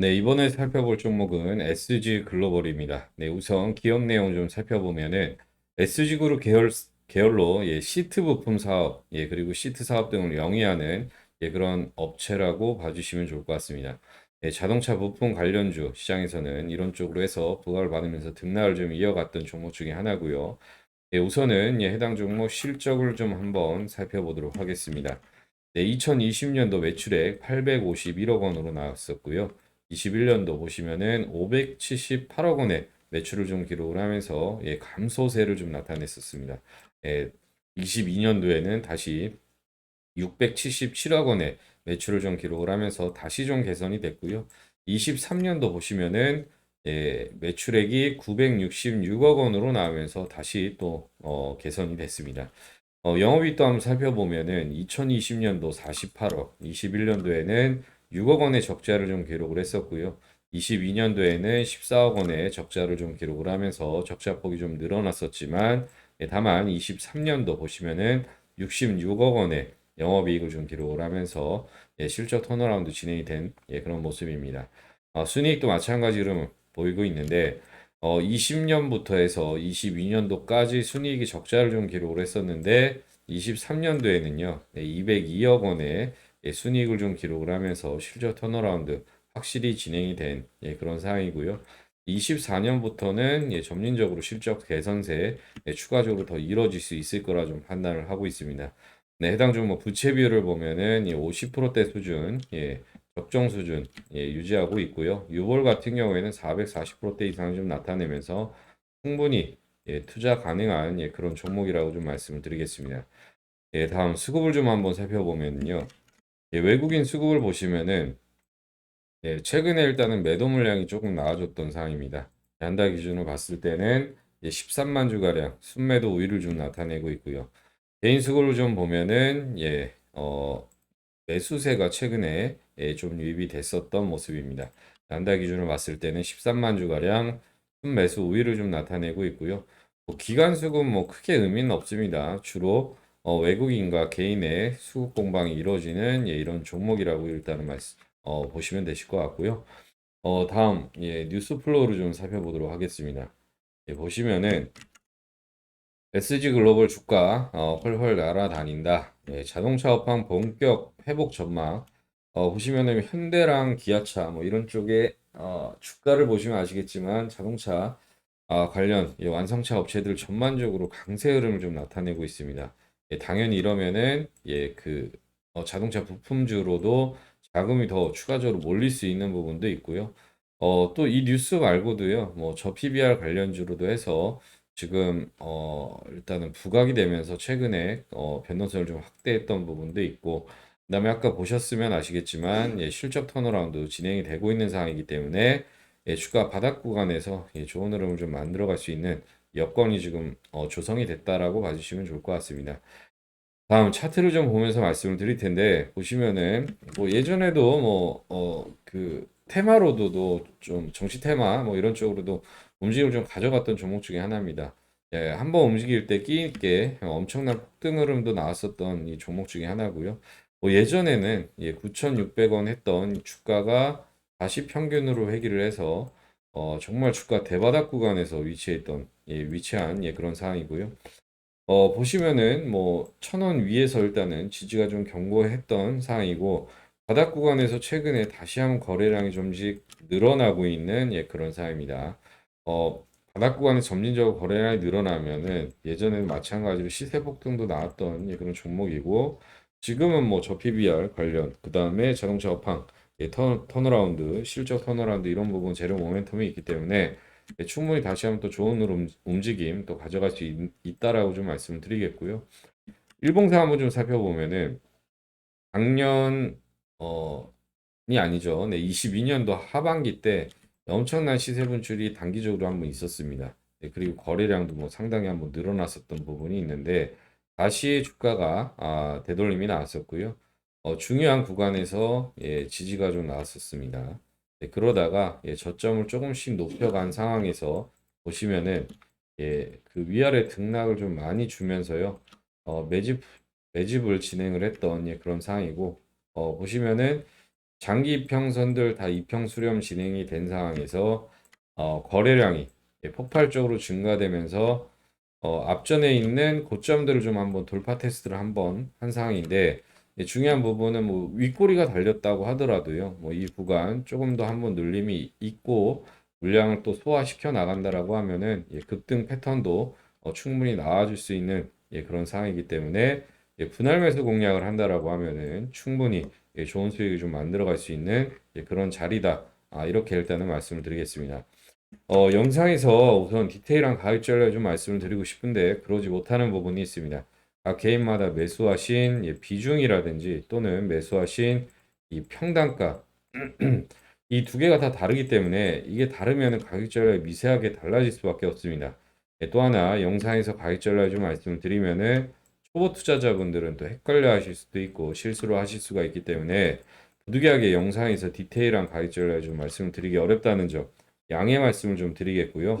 네, 이번에 살펴볼 종목은 SG 글로벌입니다. 네, 우선 기업 내용 좀 살펴보면은 SG 그룹 계열, 계열로 예, 시트 부품 사업, 예, 그리고 시트 사업 등을 영위하는 예, 그런 업체라고 봐주시면 좋을 것 같습니다. 예, 자동차 부품 관련주 시장에서는 이런 쪽으로 해서 부각을 받으면서 등락을 좀 이어갔던 종목 중에 하나고요. 예, 우선은 예, 해당 종목 실적을 좀 한번 살펴보도록 하겠습니다. 네, 2020년도 매출액 851억 원으로 나왔었고요. 21년도 보시면은 578억 원의 매출을 좀 기록을 하면서 예, 감소세를 좀 나타냈었습니다. 예, 22년도에는 다시 677억 원의 매출을 좀 기록을 하면서 다시 좀 개선이 됐고요. 23년도 보시면은 예, 매출액이 966억 원으로 나오면서 다시 또 어, 개선이 됐습니다. 어, 영업이익도 한번 살펴보면은 2020년도 48억, 21년도에는 6억 원의 적자를 좀 기록을 했었고요. 22년도에는 14억 원의 적자를 좀 기록을 하면서 적자폭이 좀 늘어났었지만 예, 다만 23년도 보시면은 66억 원의 영업이익을 좀 기록을 하면서 예, 실적 턴어라운드 진행이 된 예, 그런 모습입니다. 어, 순이익도 마찬가지로 보이고 있는데 어, 20년부터 해서 22년도까지 순이익이 적자를 좀 기록을 했었는데 23년도에는요 202억 원의 예, 순이익을 좀 기록을 하면서 실적 턴어라운드 확실히 진행이 된 예, 그런 상황이고요. 24년부터는 예, 점진적으로 실적 개선세 예, 추가적으로 더 이뤄질 수 있을 거라 좀 판단을 하고 있습니다. 네, 해당 종목 부채 비율을 보면은 예, 50%대 수준, 예, 적정 수준 예, 유지하고 있고요. 유볼 같은 경우에는 440%대 이상을 좀 나타내면서 충분히 예, 투자 가능한 예, 그런 종목이라고 좀 말씀을 드리겠습니다. 예, 다음 수급을 좀 한번 살펴보면요. 예, 외국인 수급을 보시면은 예, 최근에 일단은 매도 물량이 조금 나아졌던 상황입니다. 한달 기준으로 봤을 때는 예, 13만 주가량 순매도 우위를 좀 나타내고 있고요. 개인 수급을 좀 보면은 예, 어, 매수세가 최근에 예, 좀 유입이 됐었던 모습입니다. 한달 기준으로 봤을 때는 13만 주가량 순매수 우위를 좀 나타내고 있고요. 뭐 기간 수급 뭐 크게 의미는 없습니다. 주로 어, 외국인과 개인의 수급 공방이 이루어지는 예, 이런 종목이라고 일단은 말씀 어, 보시면 되실 것 같고요. 어, 다음 예, 뉴스 플로우를 좀 살펴보도록 하겠습니다. 예, 보시면은 SG 글로벌 주가 어, 헐헐 날아다닌다. 예, 자동차 업황 본격 회복 전망. 어, 보시면은 현대랑 기아차 뭐 이런 쪽에 어, 주가를 보시면 아시겠지만 자동차 아, 관련 예, 완성차 업체들 전반적으로 강세 흐름을 좀 나타내고 있습니다. 예, 당연히 이러면은 예, 그 어, 자동차 부품주로도 자금이 더 추가적으로 몰릴 수 있는 부분도 있고요. 어, 또 이 뉴스 말고도요. 뭐 저 PBR 관련주로도 해서 지금 어, 일단은 부각이 되면서 최근에 어, 변동성을 좀 확대했던 부분도 있고 그다음에 아까 보셨으면 아시겠지만 예, 실적 턴어라운드 진행이 되고 있는 상황이기 때문에 예, 주가 바닥 구간에서 예, 좋은 흐름을 좀 만들어갈 수 있는 여건이 지금 어, 조성이 됐다라고 봐주시면 좋을 것 같습니다. 다음 차트를 좀 보면서 말씀을 드릴 텐데 보시면은 뭐 예전에도 뭐 어 그 테마로도 좀 정치 테마 뭐 이런 쪽으로도 움직임을 좀 가져갔던 종목 중에 하나입니다. 예, 한번 움직일 때 끼 있게 엄청난 폭등 흐름도 나왔었던 이 종목 중에 하나고요. 뭐 예전에는 예, 9,600원 했던 주가가 다시 평균으로 회귀를 해서 어, 정말 주가 대바닥 구간에서 위치했던 예, 위치한 예, 그런 상황이고요. 어, 보시면은 뭐 천 원 위에서 일단은 지지가 좀 견고했던 상황이고 바닥 구간에서 최근에 다시 한번 거래량이 좀씩 늘어나고 있는 예, 그런 상황입니다. 어, 바닥 구간에 점진적으로 거래량이 늘어나면은 예전에는 마찬가지로 시세 폭등도 나왔던 예, 그런 종목이고 지금은 뭐 저 PBR 관련 그 다음에 자동차 업황 예, 턴, 턴어라운드 실적 턴어라운드 이런 부분 재료 모멘텀이 있기 때문에 예, 충분히 다시 한번 또 좋은 움- 움직임 또 가져갈 수 있, 있다라고 좀 말씀을 드리겠고요. 일봉상 한번 좀 살펴보면은 작년 어이 아니죠. 네, 22년도 하반기 때 엄청난 시세 분출이 단기적으로 한번 있었습니다. 네, 그리고 거래량도 뭐 상당히 한번 늘어났었던 부분이 있는데 다시 주가가 아, 되돌림이 나왔었고요. 어, 중요한 구간에서 예, 지지가 좀 나왔었습니다. 네, 그러다가 예, 저점을 조금씩 높여간 상황에서 보시면은 예, 그 위아래 등락을 좀 많이 주면서요. 어, 매집 매집을 진행을 했던 예, 그런 상황이고 어, 보시면은 장기 이평선들 다 이평 수렴 진행이 된 상황에서 어, 거래량이 예, 폭발적으로 증가되면서 어, 앞전에 있는 고점들을 좀 한번 돌파 테스트를 한번 한 상황인데 예, 중요한 부분은 뭐 윗꼬리가 달렸다고 하더라도요. 뭐 이 구간 조금 더 한번 눌림이 있고 물량을 또 소화시켜 나간다라고 하면은 예, 급등 패턴도 어, 충분히 나와줄 수 있는 예, 그런 상황이기 때문에 예, 분할 매수 공략을 한다라고 하면은 충분히 예, 좋은 수익을 좀 만들어갈 수 있는 예, 그런 자리다. 아, 이렇게 일단은 말씀을 드리겠습니다. 어, 영상에서 우선 디테일한 가격 전략을 좀 말씀을 드리고 싶은데 그러지 못하는 부분이 있습니다. 각 개인마다 매수하신 예, 비중이라든지 또는 매수하신 이 평단가 이 두 개가 다 다르기 때문에 이게 다르면 가격 전략이 미세하게 달라질 수밖에 없습니다. 예, 또 하나 영상에서 가격 전략을 좀 말씀을 드리면은 초보 투자자분들은 또 헷갈려 하실 수도 있고 실수를 하실 수가 있기 때문에 부득이하게 영상에서 디테일한 가격 전략을 좀 말씀을 드리기 어렵다는 점 양해 말씀을 좀 드리겠고요.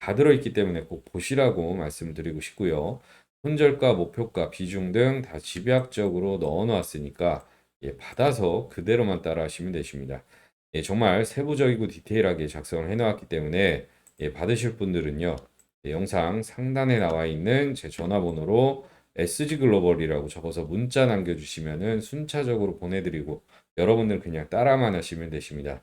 다 들어있기 때문에 꼭 보시라고 말씀드리고 싶고요. 손절가, 목표가, 비중 등 다 집약적으로 넣어 놓았으니까 예, 받아서 그대로만 따라 하시면 되십니다. 예, 정말 세부적이고 디테일하게 작성을 해 놓았기 때문에 예, 받으실 분들은요. 예, 영상 상단에 나와 있는 제 전화번호로 SG 글로벌이라고 적어서 문자 남겨주시면은 순차적으로 보내드리고 여러분들 그냥 따라만 하시면 되십니다.